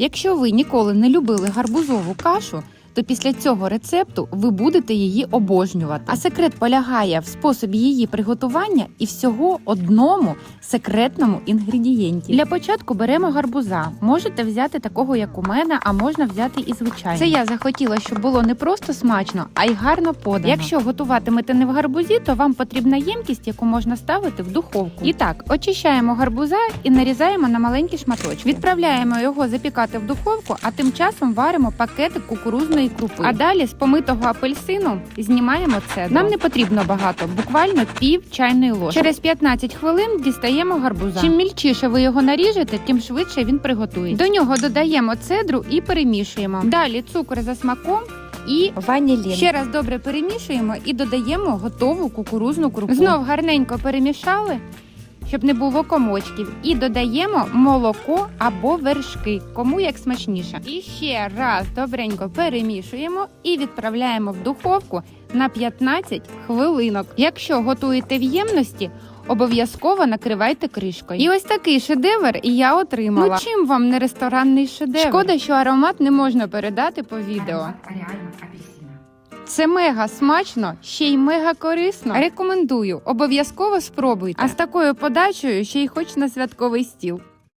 Якщо ви ніколи не любили гарбузову кашу, то після цього рецепту ви будете її обожнювати. А секрет полягає в способі її приготування і всього одному секретному інгредієнті. Для початку беремо гарбуза. Можете взяти такого, як у мене, а можна взяти і звичайний. Це я захотіла, щоб було не просто смачно, а й гарно подано. Якщо готуватимете не в гарбузі, то вам потрібна ємкість, яку можна ставити в духовку. І так, очищаємо гарбуза і нарізаємо на маленькі шматочки. Відправляємо його запікати в духовку, а тим часом варимо пакетик кукурузної крупи. А далі з помитого апельсину знімаємо цедру. Нам не потрібно багато, буквально пів чайної ложки. Через 15 хвилин дістаємо гарбуза. Чим мільчіше ви його наріжете, тим швидше він приготується. До нього додаємо цедру і перемішуємо. Далі цукор за смаком. І Ванілін. ще раз добре перемішуємо і додаємо готову кукурузну крупу. Знов гарненько перемішали, щоб не було комочків. І додаємо молоко або вершки, кому як смачніше. І ще раз добренько перемішуємо і відправляємо в духовку на 15 хвилинок. Якщо готуєте в ємності, обов'язково накривайте кришкою. І ось такий шедевр і я отримала. Ну чим вам не ресторанний шедевр? Шкода, що аромат не можна передати по відео. Це мега смачно, ще й мега корисно. Рекомендую, обов'язково спробуйте. А з такою подачею ще й хоч на святковий стіл.